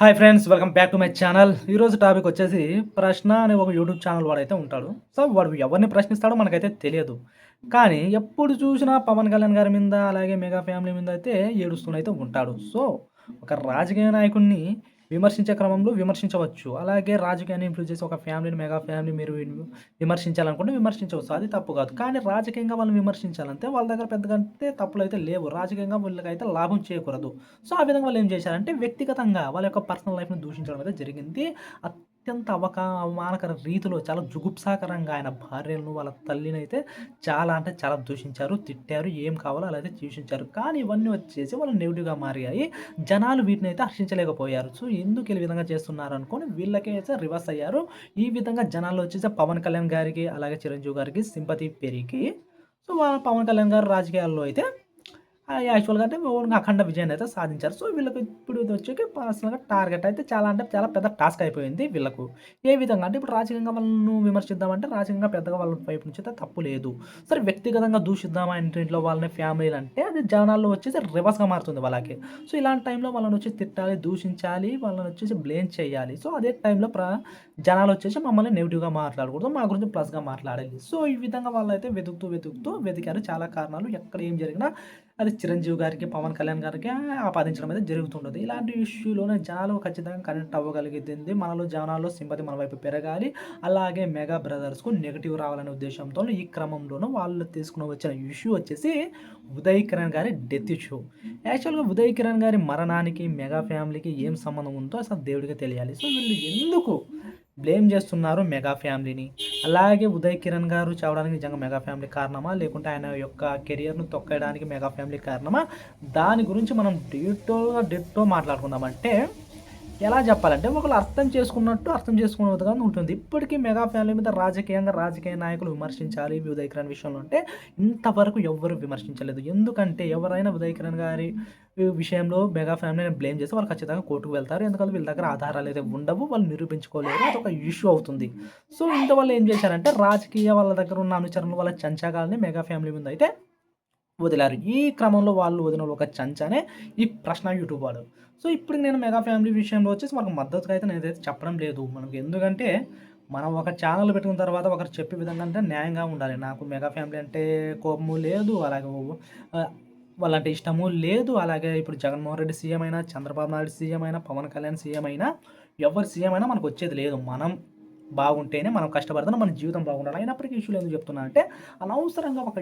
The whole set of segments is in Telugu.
Hi friends welcome back to my channel ఈరోజు టాపిక్ వచ్చేసి ప్రశ్న అనే ఒక యూట్యూబ్ ఛానల్ వాడైతే ఉంటాడు. సో వాడు ఎవరిని ప్రశ్నిస్తాడో మనకైతే తెలియదు. కానీ ఎప్పుడు చూసినా పవన్ కళ్యాణ్ గారి మీద అలాగే మెగా ఫ్యామిలీ మీద అయితే ఏడుస్తూనైతే ఉంటాడు. సో ఒక రాజకీయ నాయకుడిని విమర్శించే క్రమంలో విమర్శించవచ్చు. అలాగే రాజకీయాన్ని ఇన్ఫ్లుయెన్స్ చేసి ఒక ఫ్యామిలీని మెగా ఫ్యామిలీ మీరు విమర్శించాలనుకుంటే విమర్శించవచ్చు. అది తప్పు కాదు. కానీ రాజకీయంగా వాళ్ళని విమర్శించాలంటే వాళ్ళ దగ్గర పెద్దగా అంటే తప్పులు అయితే లేవు. రాజకీయంగా వీళ్ళకైతే లాభం చేయకూడదు సో ఆ విధంగా వాళ్ళు ఏం చేశారంటే వ్యక్తిగతంగా వాళ్ళ యొక్క పర్సనల్ లైఫ్ని దూషించడం అయితే జరిగింది. అత్యంత అవకా అవమానకర రీతిలో చాలా జుగుప్సాకరంగా ఆయన భార్యలను వాళ్ళ తల్లిని అయితే చాలా అంటే చాలా దూషించారు తిట్టారు ఏం కావాలో అలా అయితే దూషించారు కానీ ఇవన్నీ వచ్చేసి వాళ్ళు నెగిటివ్గా మారాయి. జనాలు వీటిని అయితే హర్షించలేకపోయారు. సో ఎందుకు ఈ విధంగా చేస్తున్నారు అనుకొని వీళ్ళకే అయితే రివర్స్ అయ్యారు. ఈ విధంగా జనాల్లో వచ్చేసి పవన్ కళ్యాణ్ గారికి అలాగే చిరంజీవి గారికి సింపతి పెరిగి సో వాళ్ళ పవన్ కళ్యాణ్ గారు రాజకీయాల్లో అయితే యాక్చువల్గా అంటే ఓన్గా అఖండ విజయాన్ని అయితే సాధించారు. సో వీళ్ళకి ఇప్పుడు ఇది వచ్చేకి పర్సనల్గా టార్గెట్ అయితే చాలా అంటే చాలా పెద్ద టాస్క్ అయిపోయింది వీళ్ళకు. ఏ విధంగా అంటే ఇప్పుడు రాజకీయంగా వాళ్ళను విమర్శిద్దామంటే రాజకీయంగా పెద్దగా వాళ్ళ వైపు నుంచి అయితే తప్పు లేదు. సరే వ్యక్తిగతంగా దూషిద్దామా ఇంట్లో వాళ్ళని ఫ్యామిలీలు అంటే అది జనాల్లో వచ్చేసి రివర్స్గా మారుతుంది వాళ్ళకి. సో ఇలాంటి టైంలో వాళ్ళని వచ్చి తిట్టాలి దూషించాలి వాళ్ళని వచ్చేసి బ్లేమ్ చేయాలి. సో అదే టైంలో ప్ర జనాలు వచ్చేసి మమ్మల్ని నెగిటివ్గా మాట్లాడకూడదు మా గురించి ప్లస్గా మాట్లాడాలి. సో ఈ విధంగా వాళ్ళు అయితే వెతుకుతూ వెతుకుతూ వెతికారు. చాలా కారణాలు ఎక్కడ ఏం జరిగినా అది చిరంజీవి గారికి పవన్ కళ్యాణ్ గారికి ఆపాదించడం అయితే జరుగుతుంటుంది ఇలాంటి ఇష్యూలోనే జనాలు ఖచ్చితంగా కనెక్ట్ అవ్వగలిగింది మనలో జనాల్లో సింపతి మన వైపు పెరగాలి. అలాగే మెగా బ్రదర్స్కు నెగిటివ్ రావాలనే ఉద్దేశంతో ఈ క్రమంలోనూ వాళ్ళు తీసుకుని వచ్చిన ఇష్యూ వచ్చేసి ఉదయ్ కిరణ్ గారి డెత్ ఇష్యూ. యాక్చువల్గా ఉదయ్ కిరణ్ గారి మరణానికి మెగా ఫ్యామిలీకి ఏం సంబంధం ఉందో అసలు దేవుడికి తెలియాలి. సో వీళ్ళు ఎందుకు బ్లేమ్ చేస్తున్నారు మెగా ఫ్యామిలీని. అలాగే ఉదయ్ కిరణ్ గారు చావడానికి నిజంగా మెగా ఫ్యామిలీ కారణమా? లేకుంటే ఆయన యొక్క కెరియర్ను తొక్కడానికి మెగా ఫ్యామిలీ కారణమా? దాని గురించి మనం డిటోగా డిటో మాట్లాడుకుందాం అంటే ఎలా చెప్పాలంటే ఒకళ్ళు అర్థం చేసుకున్నట్టు అర్థం చేసుకున్నట్టుగా ఉంటుంది. ఇప్పటికీ మెగా ఫ్యామిలీ మీద రాజకీయంగా రాజకీయ నాయకులు విమర్శించాలి ఉదయ్ కిరణ్ విషయంలో అంటే ఇంతవరకు ఎవ్వరు విమర్శించలేదు. ఎందుకంటే ఎవరైనా ఉదయ్ కిరణ్ గారి విషయంలో మెగా ఫ్యామిలీని బ్లేమ్ చేస్తే వాళ్ళు ఖచ్చితంగా కోర్టుకు వెళ్తారు. ఎందుకంటే వీళ్ళ దగ్గర ఆధారాలు అయితే ఉండవు వాళ్ళు నిరూపించుకోలేరు. ఒక ఇష్యూ అవుతుంది. సో ఇంత వాళ్ళు ఏం చేశారంటే రాజకీయ వాళ్ళ దగ్గర ఉన్న అనుచరులు వాళ్ళ చంచగాల్ని మెగా ఫ్యామిలీ ముందు అయితే వదిలారు. ఈ క్రమంలో వాళ్ళు వదిలిన ఒక చంచానే ఈ ప్రశ్న యూట్యూబ్ వాడు. సో ఇప్పుడు నేను మెగా ఫ్యామిలీ విషయంలో వచ్చేసి మనకు మద్దతుగా అయితే నేనైతే చెప్పడం లేదు. మనకు ఎందుకంటే మనం ఒక ఛానల్ పెట్టుకున్న తర్వాత ఒకరు చెప్పే విధంగా అంటే న్యాయంగా ఉండాలి. నాకు మెగా ఫ్యామిలీ అంటే కోపము లేదు అలాగే వాళ్ళంటే ఇష్టము లేదు. అలాగే ఇప్పుడు జగన్మోహన్ రెడ్డి సీఎం అయినా చంద్రబాబు నాయుడు సీఎం అయినా పవన్ కళ్యాణ్ సీఎం అయినా ఎవరు సీఎం అయినా మనకు వచ్చేది లేదు. మనం బాగుంటేనే మనం కష్టపడతాం మన జీవితం బాగుండాలి. అయినప్పటికీ ఇష్యూలు ఎందుకు చెప్తున్నా అంటే అనవసరంగా ఒక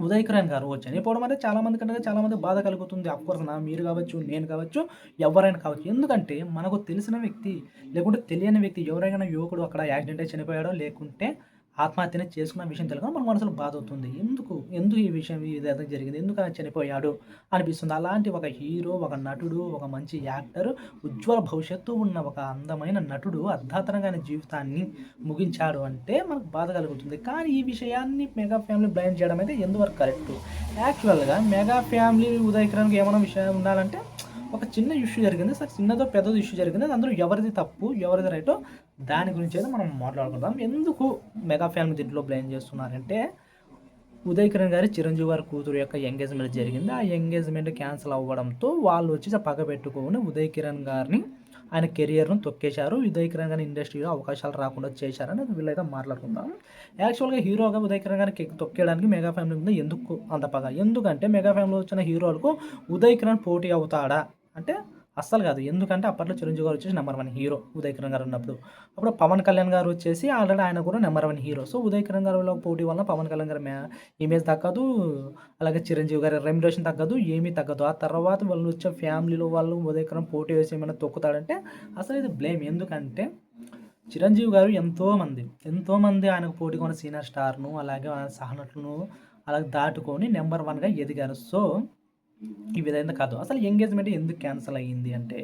ఉదయ్ కిరణ్ గారు చనిపోవడం అనేది చాలా మంది కంటే చాలా మంది బాధ కలుగుతుంది. అఫ్కోర్స్ నా మీరు కావచ్చు నేను కావచ్చు ఎవరైనా కావచ్చు. ఎందుకంటే మనకు తెలిసిన వ్యక్తి లేకుంటే తెలియని వ్యక్తి ఎవరైనా యువకుడు అక్కడ యాక్సిడెంట్ అయి చనిపోయాడో లేకుంటే ఆత్మహత్యని చేసుకున్న విషయం తెలియక మన మనసులో బాధ అవుతుంది. ఎందుకు? ఎందుకు ఈ విషయం ఇది జరిగింది? ఎందుకు ఆయన చనిపోయాడు? అనిపిస్తుంది. అలాంటి ఒక హీరో ఒక నటుడు ఒక మంచి యాక్టర్ ఉజ్వల భవిష్యత్తు ఉన్న ఒక అందమైన నటుడు అర్ధాతనంగా జీవితాన్ని ముగించాడు అంటే మనకు బాధ కలుగుతుంది. కానీ ఈ విషయాన్ని మెగా ఫ్యామిలీ బ్లైండ్ చేయడం అయితే ఎందువరకు కరెక్ట్? యాక్చువల్గా మెగా ఫ్యామిలీ ఉదయ్ ఏమైనా విషయం ఉండాలంటే ఒక చిన్న ఇష్యూ జరిగింది సార్. చిన్నదో పెద్దదో ఇష్యూ జరిగింది. అందులో ఎవరిది తప్పు ఎవరిది రైటో దాని గురించి అయితే మనం మాట్లాడుకుందాం. ఎందుకు మెగా ఫ్యామిలీ దీంట్లో బ్లేమ్ చేస్తున్నారంటే ఉదయ్ కిరణ్ గారి చిరంజీవి గారి కూతురు యొక్క ఎంగేజ్మెంట్ జరిగింది. ఆ ఎంగేజ్మెంట్ క్యాన్సిల్ అవ్వడంతో వాళ్ళు వచ్చి పగ పెట్టుకొని ఉదయ్ కిరణ్ గారిని ఆయన కెరియర్ను తొక్కేశారు. ఉదయ్ కిరణ్ గారి ఇండస్ట్రీలో అవకాశాలు రాకుండా చేశారని వీళ్ళైతే మాట్లాడుకుందాం. యాక్చువల్గా హీరోగా ఉదయ్ కిరణ్ గారిని తొక్కేయడానికి మెగా ఫ్యామిలీ మీద ఎందుకు అంత పగ? ఎందుకంటే మెగా ఫ్యామిలీలో వచ్చిన హీరోలకు ఉదయ్ కిరణ్ పోటీ అవుతాడా? అంటే అస్సలు కాదు. ఎందుకంటే అప్పట్లో చిరంజీవి గారు వచ్చేసి number one hero Uday Kiran గారు ఉన్నప్పుడు. అప్పుడు పవన్ కళ్యాణ్ గారు వచ్చేసి ఆల్రెడీ ఆయన కూడా number one hero so Uday Kiran గారిలో పోటీ వల్ల పవన్ కళ్యాణ్ గారి మే- ఇమేజ్ తగ్గదు. అలాగే చిరంజీవి గారి రెమ్యురేషన్ తగ్గదు. ఏమీ తగ్గదు. ఆ తర్వాత వాళ్ళు వచ్చే ఫ్యామిలీలో వాళ్ళు ఉదయ్ కిరణ్ పోటీ వేసి ఏమైనా తొక్కుతాడంటే అసలు ఇది బ్లేమ్ ఎందుకంటే చిరంజీవి గారు ఎంతోమంది ఎంతోమంది ఆయనకు పోటీ కొన్న సీనియర్ స్టార్ను అలాగే ఆయన సహనటులను అలాగే దాటుకొని నెంబర్ వన్గా ఎదిగారు. సో ఈ విధంగా కాదు. అసలు ఎంగేజ్మెంట్ ఎందుకు క్యాన్సిల్ అయ్యింది అంటే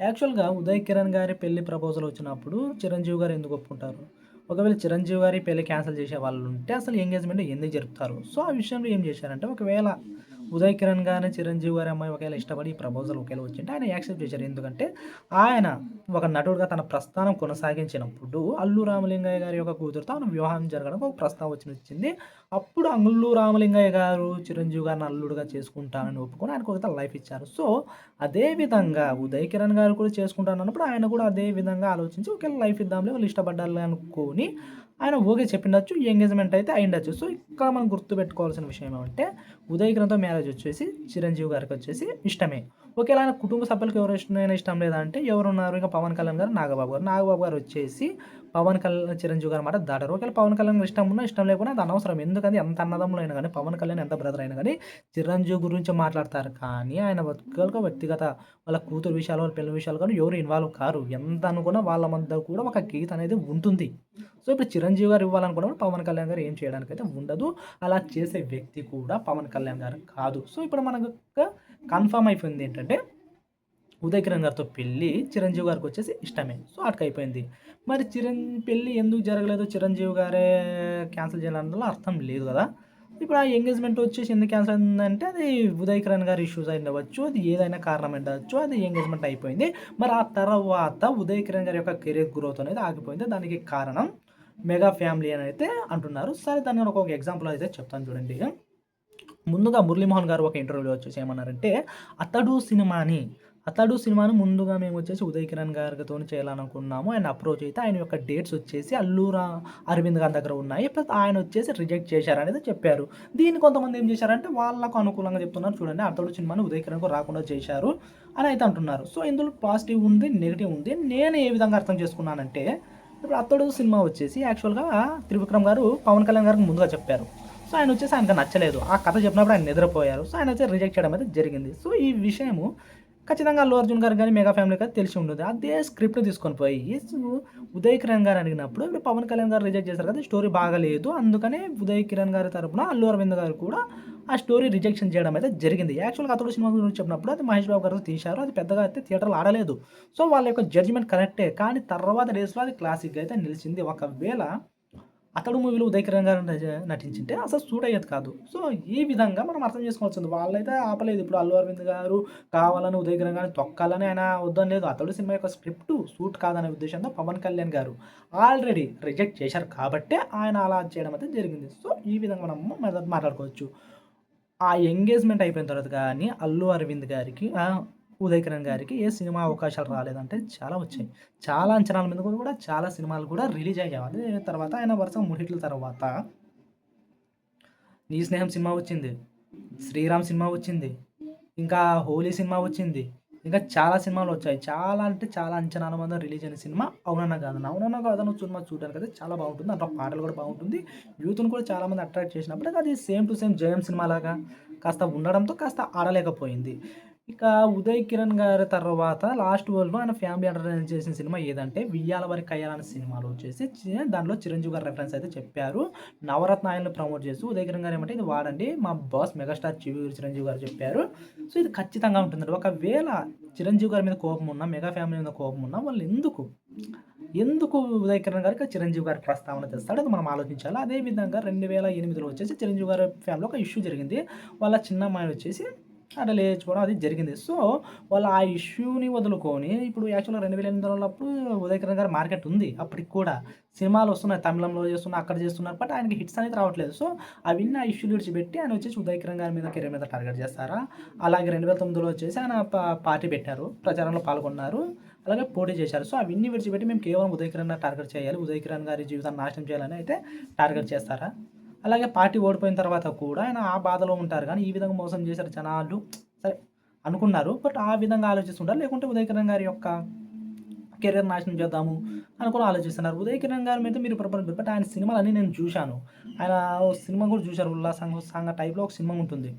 యాక్చువల్గా ఉదయ్ కిరణ్ గారి పెళ్ళి ప్రపోజల్ వచ్చినప్పుడు చిరంజీవి గారు ఎందుకు ఒప్పుకుంటారు? ఒకవేళ చిరంజీవి గారి పెళ్ళి క్యాన్సిల్ చేసే వాళ్ళు ఉంటే అసలు ఎంగేజ్మెంట్ ఎందుకు జరుపుతారు? సో ఆ విషయంలో ఏం చేశారంటే ఒకవేళ ఉదయ్ కిరణ్ గారిని చిరంజీవి గారి అమ్మాయి ఒకవేళ ఇష్టపడి ఈ ప్రపోజల్ ఒకేలా వచ్చింటే ఆయన యాక్సెప్ట్ చేశారు. ఎందుకంటే ఆయన ఒక నటుడుగా తన ప్రస్థానం కొనసాగించినప్పుడు అల్లు రామలింగయ్య గారి యొక్క కూతురుతో ఆయన వివాహం జరగడం ఒక ప్రస్తావన వచ్చి వచ్చింది. అప్పుడు అల్లు రామలింగయ్య గారు చిరంజీవి గారిని అల్లుడుగా చేసుకుంటానని ఒప్పుకొని ఆయనకు ఒక లైఫ్ ఇచ్చారు. సో అదే విధంగా ఉదయ్ కిరణ్ గారు కూడా చేసుకుంటానన్నప్పుడు ఆయన కూడా అదే విధంగా ఆలోచించి ఒకవేళ లైఫ్ ఇద్దాంలే వాళ్ళు ఇష్టపడ్డాలి అనుకొని ఆయన ఓకే చెప్పిండొచ్చు ఎంగేజ్మెంట్ అయితే అయిండొచ్చు. సో ఇక్కడ మనం గుర్తుపెట్టుకోవాల్సిన విషయం ఏమంటే ఉదయ్ గ్రంథం మ్యారేజ్ వచ్చేసి చిరంజీవి గారికి వచ్చేసి ఇష్టమే. ఒకవేళ ఆయన కుటుంబ సభ్యులకు ఎవరు ఇష్టమైన ఇష్టం లేదంటే ఎవరు ఉన్నారు ఇంకా పవన్ కళ్యాణ్ గారు నాగబాబు గారు. నాగబాబు గారు వచ్చేసి పవన్ కళ్యాణ్ చిరంజీవి గారు మాట దాటారు. ఒకవేళ పవన్ కళ్యాణ్ ఇష్టం ఉన్నా ఇష్టం లేకుండా అది అనవసరం. ఎందుకంటే ఎంత అన్నదమ్ములు అయినా కానీ పవన్ కళ్యాణ్ ఎంత బ్రదర్ అయినా కానీ చిరంజీవి గురించి మాట్లాడతారు. కానీ ఆయన వ్యక్తిగత వ్యక్తిగత వాళ్ళ కూతురు విషయాలు వాళ్ళ పిల్లల విషయాలు కానీ ఎవరు ఇన్వాల్వ్ కారు. ఎంత అనుకున్నా వాళ్ళ మధ్య కూడా ఒక గీత అనేది ఉంటుంది. సో ఇప్పుడు చిరంజీవి గారు ఇవ్వాలనుకున్నప్పుడు పవన్ కళ్యాణ్ గారు ఏం చేయడానికి అయితే ఉండదు. అలా చేసే వ్యక్తి కూడా పవన్ కళ్యాణ్ గారు కాదు. సో ఇప్పుడు మనకు కన్ఫర్మ్ అయిపోయింది ఏంటంటే ఉదయ్ కిరణ్ గారితో పెళ్ళి చిరంజీవి గారికి వచ్చేసి ఇష్టమే. సో అటుకైపోయింది మరి చిరం పెళ్ళి ఎందుకు జరగలేదు? చిరంజీవి గారే క్యాన్సిల్ చేయాలన్నలో అర్థం లేదు కదా. ఇప్పుడు ఆ ఎంగేజ్మెంట్ వచ్చేసి ఎందుకు క్యాన్సిల్ అయిందంటే అది ఉదయ్ కిరణ్ గారి ఇష్యూస్ అవ్వచ్చు అది ఏదైనా కారణం ఉండవచ్చు అది ఎంగేజ్మెంట్ అయిపోయింది. మరి ఆ తర్వాత ఉదయ్ కిరణ్ గారి యొక్క కెరీర్ గ్రోత్ అనేది ఆగిపోయింది. దానికి కారణం మెగా ఫ్యామిలీ అని అయితే అంటున్నారు. సరే దాన్ని ఒక ఎగ్జాంపుల్ అయితే చెప్తాను చూడండి. ముందుగా మురళీమోహన్ గారు ఒక ఇంటర్వ్యూలో వచ్చేసి ఏమన్నారంటే అతడు సినిమాని అతడు సినిమాను ముందుగా మేము వచ్చేసి ఉదయ్ కిరణ్ గారితో చేయాలనుకున్నాము. ఆయన అప్రోచ్ అయితే ఆయన యొక్క డేట్స్ వచ్చేసి అల్లూరా అరవింద్ గారి దగ్గర ఉన్నాయి. ప్లస్ ఆయన వచ్చేసి రిజెక్ట్ చేశారనేది చెప్పారు. దీన్ని కొంతమంది ఏం చేశారంటే వాళ్ళకు అనుకూలంగా చెప్తున్నారు. చూడండి అతడు సినిమాను ఉదయ్ కిరణ్కు రాకుండా చేశారు అని అయితే అంటున్నారు. సో ఇందులో పాజిటివ్ ఉంది నెగిటివ్ ఉంది. నేను ఏ విధంగా అర్థం చేసుకున్నానంటే ఇప్పుడు అతడు సినిమా వచ్చేసి యాక్చువల్గా త్రివిక్రమ్ గారు పవన్ కళ్యాణ్ గారికి ముందుగా చెప్పారు. సో ఆయన వచ్చేసి ఆయనకు నచ్చలేదు. ఆ కథ చెప్పినప్పుడు ఆయన నిద్రపోయారు. సో ఆయన వచ్చి రిజెక్ట్ చేయడం అయితే జరిగింది. సో ఈ విషయము ఖచ్చితంగా అల్లు అర్జున్ గారు కానీ మెగా ఫ్యామిలీ కానీ తెలిసి ఉండదు. అదే స్క్రిప్ట్ తీసుకొని పోయి ఉదయ్ కిరణ్ గారు అడిగినప్పుడు ఇప్పుడు పవన్ కళ్యాణ్ గారు రిజెక్ట్ చేశారు కదా స్టోరీ బాగలేదు అందుకనే ఉదయ్ కిరణ్ గారి తరపున అల్లు అరవింద్ గారు కూడా ఆ స్టోరీ రిజెక్షన్ చేయడం అయితే జరిగింది. యాక్చువల్గా అతడు సినిమా గురించి చెప్పినప్పుడు అది మహేష్ బాబు గారు తీశారు. అది పెద్దగా అయితే థియేటర్లో ఆడలేదు. సో వాళ్ళ యొక్క జడ్జిమెంట్ కరెక్టే కానీ తర్వాత డేస్లో అది క్లాసిక్గా అయితే నిలిచింది. ఒకవేళ అతడు మూవీలో ఉదయ్ కిరణ్ గారు నటించింటే అసలు సూట్ అయ్యేది కాదు. సో ఈ విధంగా మనం అర్థం చేసుకోవాల్సింది. వాళ్ళైతే ఆపలేదు. ఇప్పుడు అల్లు అరవింద్ గారు కావాలని ఉదయ్ కిరణ్ గారిని తొక్కాలని ఆయన వద్దని లేదు. అతడు సినిమా యొక్క స్క్రిప్ట్ సూట్ కాదనే ఉద్దేశంతో పవన్ కళ్యాణ్ గారు ఆల్రెడీ రిజెక్ట్ చేశారు కాబట్టే ఆయన అలా చేయడం అయితే జరిగింది. సో ఈ విధంగా మనం మాట్లాడుకోవచ్చు. ఆ ఎంగేజ్మెంట్ అయిపోయిన తర్వాత కానీ అల్లు అరవింద్ గారికి ఉదయ్ కిరణ్ గారికి ఏ సినిమా అవకాశాలు రాలేదంటే చాలా వచ్చాయి. చాలా అంచనాల మీద కూడా చాలా సినిమాలు కూడా రిలీజ్ అయ్యేవాళ్ళు తర్వాత ఆయన వరుస మూడిట్ల తర్వాత నీ స్నేహం సినిమా వచ్చింది శ్రీరామ్ సినిమా వచ్చింది ఇంకా హోలీ సినిమా వచ్చింది ఇంకా చాలా సినిమాలు వచ్చాయి. చాలా అంటే చాలా అంచనాల మీద రిలీజ్ అయిన సినిమా అవునన్నా కాదన్న అవునన్నా కాదన్న సినిమా చూడడానికి అయితే చాలా బాగుంటుంది. అందులో పాటలు కూడా బాగుంటుంది. యూత్ని కూడా చాలామంది అట్రాక్ట్ చేసినప్పుడు అది same to same Jayam cinema లాగా కాస్త ఉండడంతో కాస్త ఆడలేకపోయింది. ఇక ఉదయ్ కిరణ్ గారి తర్వాత లాస్ట్ వరల్డ్లో ఆయన ఫ్యామిలీ ఎంటర్టైన్ చేసిన సినిమా ఏదంటే వియ్యాల వారి కయ్యాలనే సినిమాలో వచ్చేసి దానిలో చిరంజీవి గారు రెఫరెన్స్ అయితే చెప్పారు. నవరత్న ఆయనను ప్రమోట్ చేస్తూ ఉదయ్ కిరణ్ గారు ఏమంటే ఇది వాడండి మా బాస్ మెగాస్టార్ చిరంజీవి గారు చెప్పారు. సో ఇది ఖచ్చితంగా ఉంటుంది ఒకవేళ చిరంజీవి గారి మీద కోపం ఉన్నా మెగా ఫ్యామిలీ మీద కోపం ఉన్నా వాళ్ళు ఎందుకు ఎందుకు ఉదయ్ కిరణ్ గారికి చిరంజీవి గారి ప్రస్తావన తెస్తాడు? అది మనం ఆలోచించాలి. అదేవిధంగా రెండు వేల ఎనిమిదిలో వచ్చేసి చిరంజీవి గారి ఫ్యామిలీలో ఒక ఇష్యూ జరిగింది. వాళ్ళ చిన్న అమ్మాయి వచ్చేసి అట్లా లేచుకోవడం అది జరిగింది. సో వాళ్ళు ఆ ఇష్యూని వదులుకొని ఇప్పుడు యాక్చువల్గా రెండు వేల ఎనిమిది వందలప్పుడు ఉదయకరణ్ గారి మార్కెట్ ఉంది అప్పటికి కూడా. సినిమాలు వస్తున్నాయి తమిళంలో చేస్తున్నారు అక్కడ చేస్తున్నారు బట్ ఆయనకి హిట్స్ అనేది రావట్లేదు. సో అవన్నీ ఆ ఇష్యూలు విడిచిపెట్టి ఆయన వచ్చేసి ఉదయకరణ్ గారి మీద కెరీర్ మీద టార్గెట్ చేస్తారా? అలాగే రెండు వేల తొమ్మిదిలో వచ్చేసి ఆయన పార్టీ పెట్టారు ప్రచారంలో పాల్గొన్నారు అలాగే పోటీ చేశారు. సో అవన్నీ విడిచిపెట్టి మేము కేవలం ఉదయకిరణ్ టార్గెట్ చేయాలి ఉదయకిరణ్ గారి జీవితాన్ని నాశనం చేయాలని అయితే టార్గెట్ చేస్తారా? అలాగే పార్టీ ఓడిపోయిన తర్వాత కూడా ఆయన ఆ బాధలో ఉంటారు. కానీ ఈ విధంగా మోసం చేశారు జనాలు. సరే అనుకున్నారు. బట్ ఆ విధంగా ఆలోచిస్తుంటారు. లేకుంటే ఉదయకిరణ్ గారి యొక్క కెరీర్ నాశనం చేద్దాము అని కూడా ఆలోచిస్తున్నారు. ఉదయ్ కిరణ్ గారి మీద మీరు ప్రపంచం బట్ ఆయన సినిమాలు అన్నీ నేను చూశాను. ఆయన సినిమా కూడా చూశారు. ఉల్లాసంగ సంఘ టైప్లో ఒక సినిమా ఉంటుంది.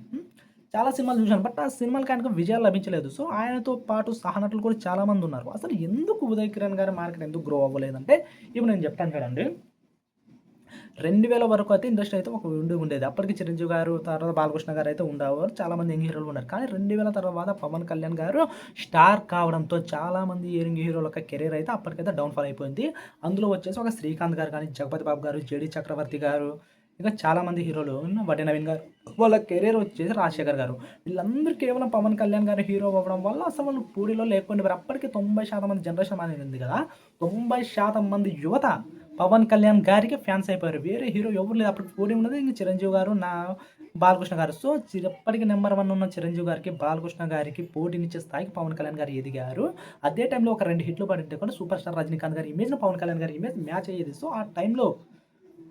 చాలా సినిమాలు చూశాను. బట్ ఆ సినిమాలకి ఆయనకు విజయాలు లభించలేదు. సో ఆయనతో పాటు సహనటులు కూడా చాలామంది ఉన్నారు. అసలు ఎందుకు ఉదయ్ కిరణ్ గారి మార్కెట్ ఎందుకు గ్రో అవ్వలేదంటే ఇప్పుడు నేను చెప్తాను కదండి రెండు వేల వరకు అయితే ఇండస్ట్రీ అయితే ఒక ఉండి ఉండేది. అప్పటికి చిరంజీవి గారు తర్వాత బాలకృష్ణ గారు అయితే ఉండేవారు. చాలామంది యంగ్ హీరోలు ఉన్నారు. కానీ రెండు వేల తర్వాత పవన్ కళ్యాణ్ గారు స్టార్ కావడంతో చాలామంది యంగ్ హీరోల యొక్క కెరీర్ అయితే అప్పటికైతే డౌన్ఫాల్ అయిపోయింది. అందులో వచ్చేసి ఒక శ్రీకాంత్ గారు కానీ జగపతి బాబు గారు జేడి చక్రవర్తి గారు ఇంకా చాలామంది హీరోలు వడ్డే నవీన్ గారు వాళ్ళ కెరీర్ వచ్చేసి రాజశేఖర్ గారు. వీళ్ళందరూ కేవలం పవన్ కళ్యాణ్ గారు హీరో అవ్వడం వల్ల అసలు వాళ్ళు పూడిలో లేకుండా అప్పటికి తొంభై శాతం మంది జనరేషన్ అనేది ఉంది కదా. తొంభై శాతం మంది యువత పవన్ కళ్యాణ్ గారికి ఫ్యాన్స్ అయిపోయారు. వేరే హీరో ఎవరు లేదు. అప్పుడు పోటీ ఉన్నది ఇంకా చిరంజీవి గారు నా బాలకృష్ణ గారు. సో ఎప్పటికీ నెంబర్ వన్ ఉన్న చిరంజీవి గారికి బాలకృష్ణ గారికి పోటీనిచ్చే స్థాయికి పవన్ కళ్యాణ్ గారు ఎదిగారు. అదే టైంలో ఒక రెండు హిట్లు పడింటే కూడా సూపర్ స్టార్ రజనీకాంత్ గారి ఇమేజ్ పవన్ కళ్యాణ్ గారి ఇమేజ్ మ్యాచ్ అయ్యేది. సో ఆ టైంలో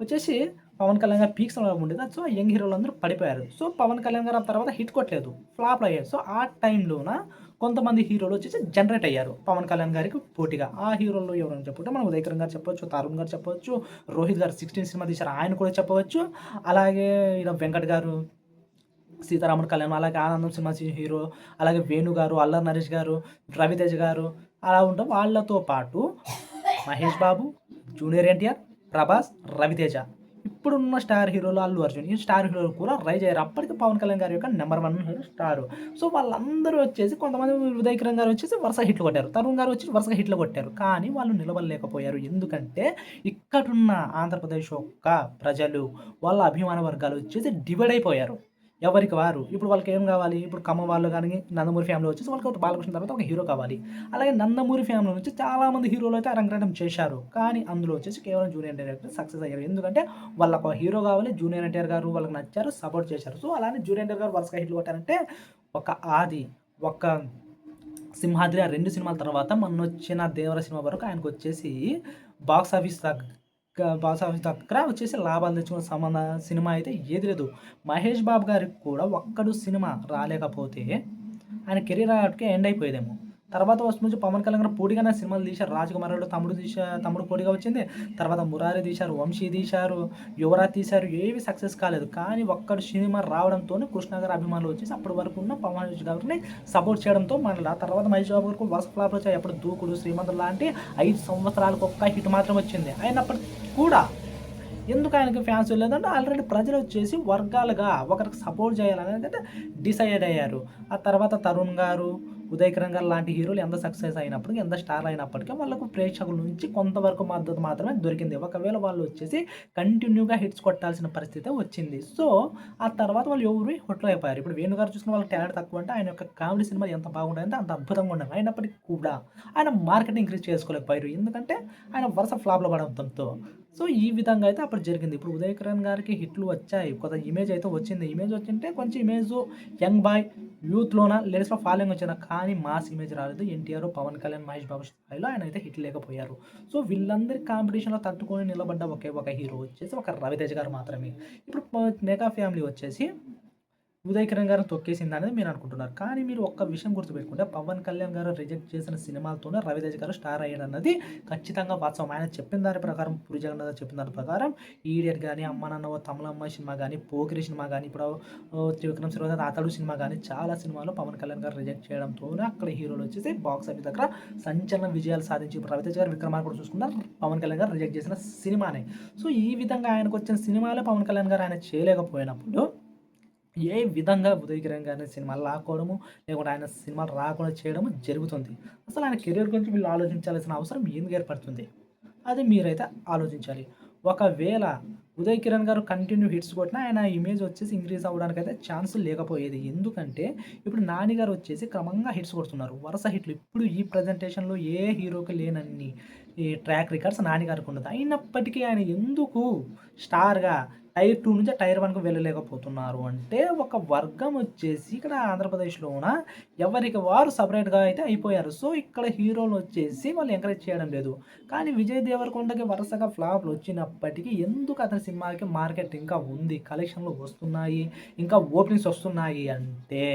వచ్చేసి పవన్ కళ్యాణ్ గారు పీక్స్ ఉండేది. సో యంగ్ హీరోలు అందరూ పడిపోయారు. సో పవన్ కళ్యాణ్ గారు ఆ తర్వాత హిట్ కొట్టలేదు. ఫ్లాప్ అయ్యారు. సో ఆ టైంలోన కొంతమంది హీరోలు వచ్చేసి జనరేట్ అయ్యారు. పవన్ కళ్యాణ్ గారికి పోటీగా. ఆ హీరోలు ఎవరైనా చెప్పుకుంటే మనం ఉదయకరం గారు చెప్పవచ్చు తరుణ్ గారు చెప్పవచ్చు రోహిత్ గారు సిక్స్టీన్ సినిమా తీశారు ఆయన కూడా చెప్పవచ్చు అలాగే ఇలా వెంకట్ గారు సీతారాముడు కళ్యాణ్ అలాగే ఆనందం సినిమా హీరో అలాగే వేణు గారు అల్లర్ నరేష్ గారు రవితేజ గారు అలా ఉంటాం వాళ్ళతో పాటు మహేష్ బాబు జూనియర్ ఎన్టీఆర్ ప్రభాస్ రవితేజ. ఇప్పుడున్న స్టార్ హీరోలు అల్లు అర్జున్ ఈ స్టార్ హీరోలు కూడా రైజ్ అయ్యారు. అప్పటికి పవన్ కళ్యాణ్ గారి యొక్క number one hero star. So వాళ్ళందరూ వచ్చేసి కొంతమంది ఉదయ్ కిరణ్ గారు వచ్చేసి వరుస హిట్లు కొట్టారు. తరుణ్ గారు వచ్చి వరుసగా హిట్లు కొట్టారు. కానీ వాళ్ళు నిలబడలేకపోయారు. ఎందుకంటే ఇక్కడున్న ఆంధ్రప్రదేశ్ యొక్క ప్రజలు వాళ్ళ అభిమాన వర్గాలు వచ్చేసి డివైడ్ అయిపోయారు. ఎవరికి వారు? ఇప్పుడు వాళ్ళకి ఏం కావాలి? ఇప్పుడు కమ్మ వాళ్ళు కానీ నందమూరి ఫ్యామిలీ వచ్చేసి వాళ్ళకి ఒక బాలకృష్ణ తర్వాత ఒక హీరో కావాలి. అలాగే నందమూరి ఫ్యామిలీ నుంచి చాలామంది హీరోలు అయితే అరంగేటం చేశారు. కానీ అందులో వచ్చేసి కేవలం జూనియర్ డైరెక్టర్ సక్సెస్ అయ్యారు. ఎందుకంటే వాళ్ళకు ఒక హీరో కావాలి జూనియర్ ఎన్టీఆర్ గారు వాళ్ళకి నచ్చారు సపోర్ట్ చేశారు. సో అలానే జూనియర్ ఎన్టీఆర్ గారు వరుసగా హిట్లు కొట్టారంటే ఒక ఆది ఒక సింహాద్రి ఆ రెండు సినిమాల తర్వాత మొన్న వచ్చిన దేవర సినిమా వరకు ఆయనకు వచ్చేసి బాక్స్ ఆఫీస్ దగ్గర బాక్స్ ఆఫీస్ దగ్గర వచ్చేసి లాభాలు తెచ్చుకున్న సంబంధ సినిమా అయితే ఏది లేదు. మహేష్ బాబు గారికి కూడా ఒక్కడు సినిమా రాలేకపోతే ఆయన కెరీర్ ఆటకే ఎండ్ అయిపోయేదేమో. తర్వాత వస్తుంది పవన్ కళ్యాణ్ గారు పోటీగానే సినిమాలు తీశారు. రాజకుమారుడు తమ్ముడు తీసా తమ్ముడు పోటీగా వచ్చింది. తర్వాత మురారి తీశారు వంశీ తీశారు యువరాజ్ తీశారు. ఏవి సక్సెస్ కాలేదు. కానీ ఒక్కడు సినిమా రావడంతో కృష్ణ అభిమానులు వచ్చేసి అప్పటి వరకు ఉన్న పవన్ గారిని సపోర్ట్ చేయడంతో మన ఆ తర్వాత మహేష్ బాబు గారికి వరుస ఫ్లాప్లు వచ్చాయి. అప్పుడు దూకుడు శ్రీమంతుడు లాంటి ఐదు సంవత్సరాలకు ఒక్క హిట్ మాత్రం వచ్చింది. అయినప్పటికీ కూడా ఎందుకు ఆయనకి ఫ్యాన్స్ లేదంటే ఆల్రెడీ ప్రజలు వచ్చేసి వర్గాలుగా ఒకరికి సపోర్ట్ చేయాలనేది డిసైడ్ అయ్యారు. ఆ తర్వాత తరుణ్ గారు ఉదయ్ లాంటి హీరోలు ఎంత సక్సెస్ అయినప్పటికీ ఎంత స్టార్ అయినప్పటికీ వాళ్ళకు ప్రేక్షకుల నుంచి కొంతవరకు మద్దతు మాత్రమే దొరికింది. ఒకవేళ వాళ్ళు వచ్చేసి కంటిన్యూగా హిట్స్ కొట్టాల్సిన పరిస్థితి వచ్చింది. సో ఆ తర్వాత వాళ్ళు ఎవరు హొట్లు అయిపోయారు. ఇప్పుడు వేణుగారు చూసిన వాళ్ళకి టాలెంట్ తక్కువ అంటే ఆయన యొక్క కామెడీ సినిమా ఎంత బాగుంటుందంటే అంత అద్భుతంగా ఉండదు అయినప్పటికీ కూడా ఆయన మార్కెటింగ్ ఇంక్రీజ్ చేసుకోలేకపోయారు. ఎందుకంటే ఆయన వరుస ఫ్లాప్లో పడడంతో. సో ఈ విధంగా అయితే అప్పుడు జరిగింది. ఇప్పుడు ఉదయ్ కిరణ్ గారికి హిట్లు వచ్చాయి. కొత్త ఇమేజ్ అయితే వచ్చింది. ఇమేజ్ వచ్చింటే కొంచెం ఇమేజ్ యంగ్ బాయ్ యూత్లోన లేడీస్లో ఫాలోయింగ్ వచ్చిన కానీ మాస్ ఇమేజ్ రాలేదు. ఎన్టీఆర్ పవన్ కళ్యాణ్ మహేష్ బాబు స్థాయిలో ఆయన అయితే హిట్ లేకపోయారు. సో వీళ్ళందరి కాంపిటీషన్లో తట్టుకొని నిలబడ్డ ఒకే ఒక హీరో వచ్చేసి ఒక రవితేజ గారు మాత్రమే. ఇప్పుడు మెగా ఫ్యామిలీ వచ్చేసి ఉదయ్ కిరణ్ గారిని తొక్కేసింది అనేది మీరు అనుకుంటున్నారు. కానీ మీరు ఒక్క విషయం గుర్తుపెట్టుకుంటే పవన్ కళ్యాణ్ గారు రిజెక్ట్ చేసిన సినిమాలతోనే రవితేజ గారు స్టార్ అయ్యాడు అన్నది ఖచ్చితంగా వాస్తవం. ఆయన చెప్పిన దాని ప్రకారం పూరి జగన్నాథ్ చెప్పిన దాని ప్రకారం ఈడియట్ కానీ అమ్మ నాన్న తమిళమ్మ సినిమా కానీ పోకిరి సినిమా కానీ ఇప్పుడు త్రివిక్రమ్ శ్రీవాస్ అతడు సినిమా కానీ చాలా సినిమాలు పవన్ కళ్యాణ్ గారు రిజెక్ట్ చేయడంతోనే అక్కడ హీరోలు వచ్చేసి బాక్స్ ఆఫీస్ దగ్గర సంచలన విజయాలు సాధించి ఇప్పుడు రవితేజ గారు విక్రమార్ కూడా చూసుకున్నారు. పవన్ కళ్యాణ్ గారు రిజెక్ట్ చేసిన సినిమానే. సో ఈ విధంగా ఆయనకు వచ్చిన సినిమాలే పవన్ కళ్యాణ్ గారు ఆయన చేయలేకపోయినప్పుడు ఏ విధంగా ఉదయకిరణ్ గారిని సినిమాలు లాక్కోవడము లేకుంటే ఆయన సినిమాలు రాకుండా చేయడము జరుగుతుంది. అసలు ఆయన కెరీర్ గురించి వీళ్ళు ఆలోచించాల్సిన అవసరం ఎందుకు ఏర్పడుతుంది? అది మీరైతే ఆలోచించాలి. ఒకవేళ ఉదయ్ కిరణ్ గారు కంటిన్యూ హిట్స్ కొట్టినా ఆయన ఇమేజ్ వచ్చేసి ఇంక్రీజ్ అవ్వడానికి అయితే ఛాన్స్ లేకపోయేది. ఎందుకంటే ఇప్పుడు నాని గారు వచ్చేసి క్రమంగా హిట్స్ కొడుతున్నారు. వరుస హిట్లు. ఇప్పుడు ఈ ప్రజెంటేషన్లో ఏ హీరోకి లేనన్ని ఈ ట్రాక్ రికార్డ్స్ నాని గారికి అయినప్పటికీ ఆయన ఎందుకు స్టార్గా టైర్ టూ నుంచి టైర్ వన్కి వెళ్ళలేకపోతున్నారు. అంటే ఒక వర్గం వచ్చేసి ఇక్కడ ఆంధ్రప్రదేశ్లోన? ఎవరికి వారు సపరేట్గా అయితే అయిపోయారు. సో ఇక్కడ హీరోలు వచ్చేసి వాళ్ళు ఎంకరేజ్ చేయడం లేదు. కానీ విజయ్ దేవరకొండకి వరుసగా ఫ్లాప్లు వచ్చినప్పటికీ ఎందుకు అతని సినిమాకి మార్కెట్ ఇంకా ఉంది? కలెక్షన్లు వస్తున్నాయి. ఇంకా ఓపెనింగ్స్ వస్తున్నాయి అంటే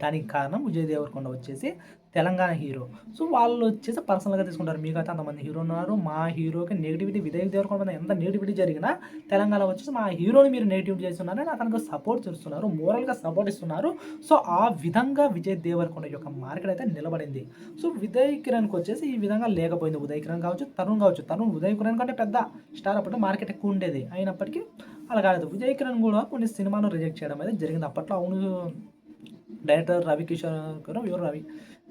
దానికి కారణం విజయ్ దేవరకొండ వచ్చేసి తెలంగాణ హీరో. సో వాళ్ళు వచ్చేసి పర్సనల్గా తీసుకుంటారు. మీకైతే అంతమంది హీరో ఉన్నారు. మా హీరోకి నెగిటివిటీ విజయ్ దేవరకొండ ఎంత నెగిటివిటీ జరిగినా తెలంగాణ వచ్చేసి మా హీరోని మీరు నెగిటివిటీ చేస్తున్నారని అతనికి సపోర్ట్ చేస్తున్నారు. మోరల్గా సపోర్ట్ ఇస్తున్నారు. సో ఆ విధంగా విజయ్ దేవరకొండ యొక్క మార్కెట్ అయితే నిలబడింది. సో విదయ్ కిరణ్కి వచ్చేసి ఈ విధంగా లేకపోయింది. ఉదయ్ కిరణ్ కావచ్చు తరుణ్ కావచ్చు. తరుణ్ ఉదయ్ కిరణ్ కంటే పెద్ద స్టార్ అప్పట్లో మార్కెట్ ఎక్కువ ఉండేది. అయినప్పటికీ అలా కాలేదు. విజయ్ కిరణ్ కూడా కొన్ని సినిమాలు రిజెక్ట్ చేయడం అయితే జరిగింది. అప్పట్లో అవును డైరెక్టర్ రవి కిషోర్ ఎవరు రవి?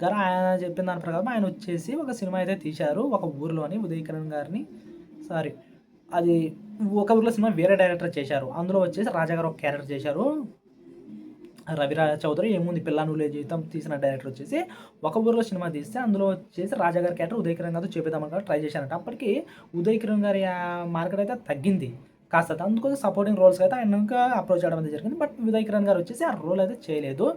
గారు ఆయన చెప్పిన దాని ప్రకారం ఆయన వచ్చేసి ఒక సినిమా అయితే తీశారు ఒక ఊరిలోని ఉదయ్ కిరణ్ గారిని సారీ అది ఒక ఊర్లో సినిమా వేరే డైరెక్టర్ చేశారు. అందులో వచ్చేసి రాజాగారు ఒక క్యారెక్టర్ చేశారు. రవిరాజ చౌదరి ఏముంది పిల్ల నువ్వులే జీవితం తీసిన డైరెక్టర్ వచ్చేసి ఒక ఊర్లో సినిమా తీస్తే అందులో వచ్చేసి రాజాగారి క్యారెక్టర్ ఉదయ్ కిరణ్ గారితో చేపిద్దామని ట్రై చేశారంట. అప్పటికి ఉదయ్ కిరణ్ గారి మార్కెట్ అయితే తగ్గింది. కాస్త అందుకోసం సపోర్టింగ్ రోల్స్ అయితే ఆయన ఇంకా అప్రోచ్ అవడం అయితే జరిగింది. బట్ ఉదయ్ కిరణ్ గారు వచ్చేసి ఆ రోల్ అయితే చేయలేదు.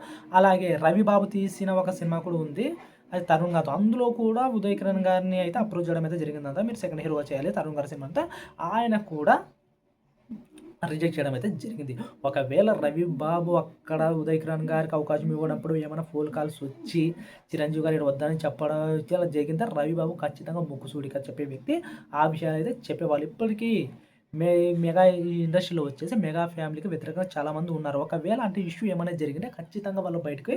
అలాగే రవి బాబు తీసిన ఒక సినిమా కూడా ఉంది. అది తరుణ్ గారితో. అందులో కూడా ఉదయ్ కిరణ్ గారిని అయితే అప్రోచ్ చేయడం అయితే జరిగిందంట. మీరు సెకండ్ హీరోగా చేయాలి తరుణ్ గారి సినిమా అంతా. ఆయన కూడా రిజెక్ట్ చేయడం అయితే జరిగింది. ఒకవేళ రవి బాబు అక్కడ ఉదయ్ కిరణ్ గారికి అవకాశం ఇవ్వనప్పుడు ఏమైనా ఫోన్ కాల్స్ వచ్చి చిరంజీవి గారు ఈడ వద్దని చెప్పడం ఇలా జరిగిందా రవి బాబు ఖచ్చితంగా ముక్కుసూడిగా చెప్పే వ్యక్తి. ఆ విషయాలు అయితే చెప్పేవాళ్ళు. ఇప్పటికీ మే మెగా ఈ ఇండస్ట్రీలో వచ్చేసి మెగా ఫ్యామిలీకి వ్యతిరేకంగా చాలామంది ఉన్నారు. ఒకవేళ అంటే ఇష్యూ ఏమైనా జరిగితే ఖచ్చితంగా వాళ్ళు బయటకు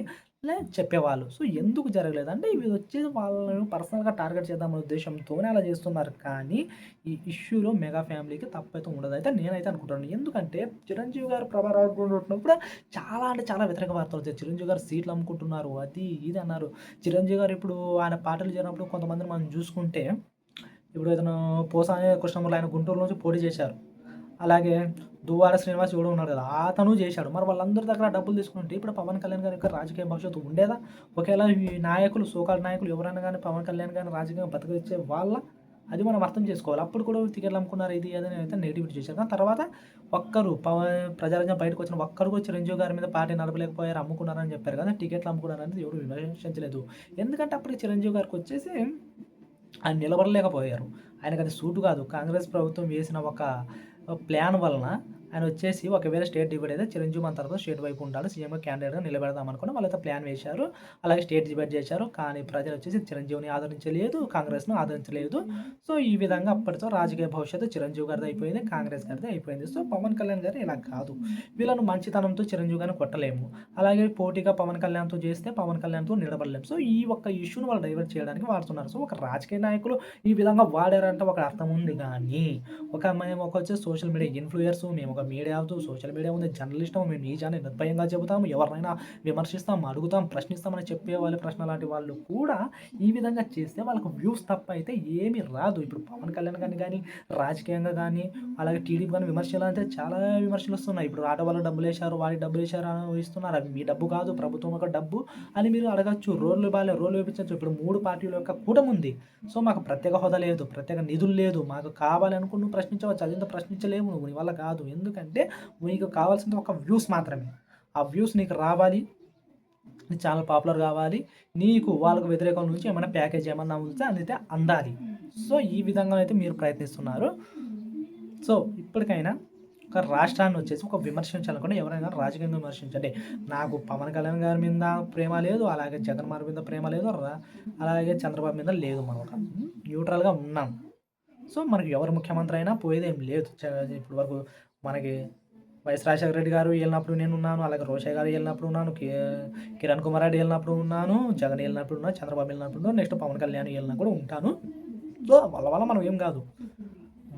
చెప్పేవాళ్ళు. సో, ఎందుకు జరగలేదు అంటే ఇవి వచ్చేసి వాళ్ళని పర్సనల్‌గా టార్గెట్ చేద్దామనే ఉద్దేశంతోనే అలా చేస్తున్నారు. కానీ ఈ ఇష్యూలో మెగా ఫ్యామిలీకి తప్పైతే ఉండదైతే నేనైతే అనుకుంటున్నాను. ఎందుకంటే చిరంజీవి గారు ప్రభాస్ చాలా అంటే చాలా వ్యతిరేక వార్తలు వచ్చాయి. చిరంజీవి గారు సీట్లు అమ్ముకుంటున్నారు. అది ఇది అన్నారు. చిరంజీవి గారు ఇప్పుడు ఆయన పాటలు చేరినప్పుడు కొంతమందిని మనం చూసుకుంటే ఇప్పుడు ఇతను పోసాని కృష్ణమూర్తి ఆయన గుంటూరు నుంచి పోటీ చేశారు. అలాగే దువ్వాడ శ్రీనివాస్ ఎవడో ఉన్నాడు కదా! అతను చేశాడు. మరి వాళ్ళందరి దగ్గర డబ్బులు తీసుకుంటే ఇప్పుడు పవన్ కళ్యాణ్ గారి యొక్క రాజకీయ భవిష్యత్తు ఉండేదా? ఒకేళ ఈ నాయకులు సోకాల నాయకులు ఎవరైనా కానీ పవన్ కళ్యాణ్ గారిని రాజకీయంగా బతకనిచ్చే వాళ్ళ అది మనం అర్థం చేసుకోవాలి. అప్పుడు కూడా టికెట్లు అమ్ముకున్నారు ఇది అని అయితే నెగిటివిటీ చేశారు. కానీ తర్వాత ఒక్కరు పవన్ ప్రజారాజ్యం బయటకు వచ్చిన ఒక్కరు కూడా చిరంజీవి గారి మీద పార్టీ నడపలేకపోయారు అమ్ముకున్నారని చెప్పారు కదా! టికెట్లు అమ్ముకున్నారని ఎవరు విమర్శించలేదు. ఎందుకంటే అప్పుడు చిరంజీవి గారికి వచ్చేసి ఆయన నిలబడలేకపోయారు. ఆయనకు అది సూటు కాదు. కాంగ్రెస్ ప్రభుత్వం వేసిన ఒక ప్లాన్ వలన ఆయన వచ్చేసి ఒకవేళ స్టేట్ డివైడ్ అయితే చిరంజీవి మన తర్వాత స్టేట్ వైపు ఉండాలి సీఎంగా క్యాండిడేట్‌గా నిలబెడదాం అనుకున్న వాళ్ళైతే ప్లాన్ వేశారు. అలాగే స్టేట్ డివైడ్ చేశారు. కానీ ప్రజలు వచ్చేసి చిరంజీవిని ఆదరించలేదు. కాంగ్రెస్‌ను ఆదరించలేదు. సో, ఈ విధంగా అప్పటితో రాజకీయ భవిష్యత్తు చిరంజీవి గారిది అయిపోయింది. కాంగ్రెస్ గారిది అయిపోయింది. సో, పవన్ కళ్యాణ్ గారు ఇలా కాదు. వీళ్ళను మంచితనంతో చిరంజీవి గారిని కొట్టలేము. అలాగే పోటీగా పవన్ కళ్యాణ్‌తో చేస్తే పవన్ కళ్యాణ్‌తో నిలబడలేము. సో, ఈ ఒక్క ఇష్యూని వాళ్ళు డైవర్ట్ చేయడానికి వాడుతున్నారు. సో, ఒక రాజకీయ నాయకులు ఈ విధంగా వాడారంటే ఒక అర్థం ఉంది కానీ ఒక మేము ఒక వచ్చే సోషల్ మీడియా ఇన్‌ఫ్లుయర్స్ మేము ఒక మీడియా సోషల్ మీడియా ఉంది జర్నలిస్టం మేము నిజాన్ని నిర్భయంగా చెబుతాము. ఎవరినైనా విమర్శిస్తాం, అడుగుతాం, ప్రశ్నిస్తామని చెప్పేవాళ్ళు ప్రశ్న లాంటి వాళ్ళు కూడా ఈ విధంగా చేస్తే వాళ్ళకి వ్యూస్ తప్ప అయితే ఏమీ రాదు. ఇప్పుడు పవన్ కళ్యాణ్ గారిని కానీ రాజకీయంగా కానీ అలాగే టీడీపీ కానీ విమర్శలు అంటే చాలా విమర్శలు వస్తున్నాయి. ఇప్పుడు ఆటో వేశారు డబ్బులేశారు, డబ్బులు వేశారు అని ఇస్తున్నారు. అవి మీ డబ్బు కాదు ప్రభుత్వం యొక్క డబ్బు అని మీరు అడగచ్చు రోడ్లు బాలే రోడ్లు వేపించవచ్చు ఇప్పుడు మూడు పార్టీల యొక్క కూటమి ఉంది. సో, మాకు ప్రత్యేక హోదా లేదు. ప్రత్యేక నిధులు లేదు. మాకు కావాలనుకుని నువ్వు ప్రశ్నించవచ్చు. అదంతా ప్రశ్నించలేవు నువ్వు. నీ వల్ల కాదు. ఎందుకు ఎందుకంటే నీకు కావాల్సింది ఒక వ్యూస్ మాత్రమే. ఆ వ్యూస్ నీకు రావాలి. నీ ఛానల్ పాపులర్ కావాలి. నీకు వాళ్ళకు వ్యతిరేకం నుంచి ఏమైనా ప్యాకేజ్ ఏమన్నా ఉంటే అదైతే అందాలి. సో, ఈ విధంగా అయితే మీరు ప్రయత్నిస్తున్నారు. సో, ఇప్పటికైనా ఒక రాష్ట్రాన్ని వచ్చేసి ఒక విమర్శించాలనుకుంటే ఎవరైనా రాజకీయంగా విమర్శించండి. నాకు పవన్ కళ్యాణ్ గారి మీద ప్రేమ లేదు. అలాగే జగన్ గారి మీద ప్రేమ లేదు. అలాగే చంద్రబాబు మీద లేదు. మనం ఒక న్యూట్రల్‌గా ఉన్నాం. సో, మనకు ఎవరు ముఖ్యమంత్రి అయినా పోయేదేం లేదు. ఇప్పటి వరకు మనకి వైఎస్ రాజశేఖర రెడ్డి గారు నేను ఉన్నాను అలాగే రోషయ్య గారు వెళ్ళినప్పుడు ఉన్నాను. కిరణ్ కుమార్ రెడ్డి వెళ్ళినప్పుడు ఉన్నాను. జగన్ వెళ్ళినప్పుడు ఉన్నాను. చంద్రబాబు వెళ్ళినప్పుడు ఉన్నాను. నెక్స్ట్ పవన్ కళ్యాణ్ వెళ్ళినా కూడా ఉంటాను. సో, వాళ్ళ వల్ల మనం ఏం కాదు.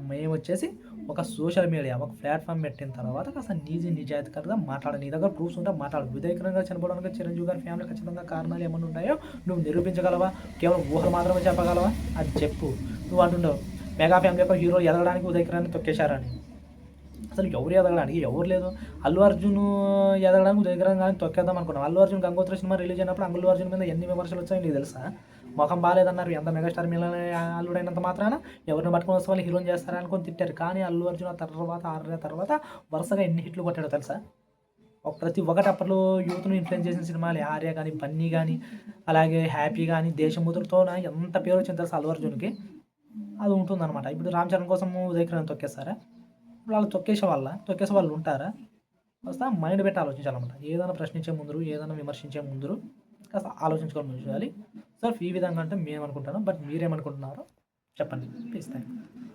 మేము వచ్చేసి ఒక సోషల్ మీడియా ఒక ప్లాట్ఫామ్ పెట్టిన తర్వాత కాస్త నీజీ నిజాయితీగా మాట్లాడు. నీ దగ్గర ప్రూఫ్స్ ఉంటే మాట్లాడు. ఉదయ్ చనిపోవడానికి చిరంజీవి గారి ఫ్యామిలీ ఖచ్చితంగా కారణాలు ఏమైనా ఉన్నాయో నువ్వు నిరూపించగలవా? కేవలం ఊహలు మాత్రమే చెప్పగలవా? అది చెప్పు. నువ్వు అంటుంటావు మెగా ఫ్యామిలీ యొక్క హీరో ఎదగడానికి ఉదయకరాన్ని తొక్కేశారని. అసలు ఎవరు ఎదగడానికి ఎవరు లేదు. అల్లు అర్జున్ ఎదగడానికి దగ్గర కానీ తొక్కేద్దాం అనుకున్నాం. అల్లు అర్జున్ గంగోత్రి సినిమా రిలీజ్ అయినప్పుడు అల్లు అర్జున్ మీద ఎన్ని విమర్శలు వచ్చాయో నీకు తెలుసా? మొఖం బాగాలేదన్నారు ఎంత మెగాస్టార్ మిలన అల్లుడైనంత మాత్రాన ఎవరిని పట్టుకొని వస్తే వాళ్ళు హీరోని చేస్తారా అనుకుని తిట్టారు. కానీ అల్లు అర్జున్ ఆ తర్వాత ఆరు తర్వాత వరుసగా ఎన్ని హిట్లు కొట్టాడో తెలుసా? ప్రతి ఒక్కటి అప్పట్లో యూత్‌ని ఇన్‌ఫ్లుయెన్స్ చేసిన సినిమాలు 'ఆర్య' కానీ 'బన్నీ' కానీ అలాగే 'హ్యాపీ' కానీ 'దేశముద్ర'తోన ఎంత పేరు వచ్చింది తెలుసా అల్లు అర్జున్‌కి? అది ఉంటుందన్నమాట. ఇప్పుడు 'రామ్ చరణ్' కోసం ఉదయ్ తొక్కేస్తారా వాళ్ళు తొక్కేసే వాళ్ళ తొక్కేసే వాళ్ళు ఉంటారా? కాస్త మైండ్ పెట్టి ఆలోచించాలన్నమాట. ఏదైనా ప్రశ్నించే ముందు, ఏదైనా విమర్శించే ముందు కాస్త ఆలోచించుకొని చేయాలి. సార్ ఈ విధంగా అంటే మేము అనుకుంటున్నాం. బట్ మీరేమనుకుంటున్నారో చెప్పండి. Please thank you.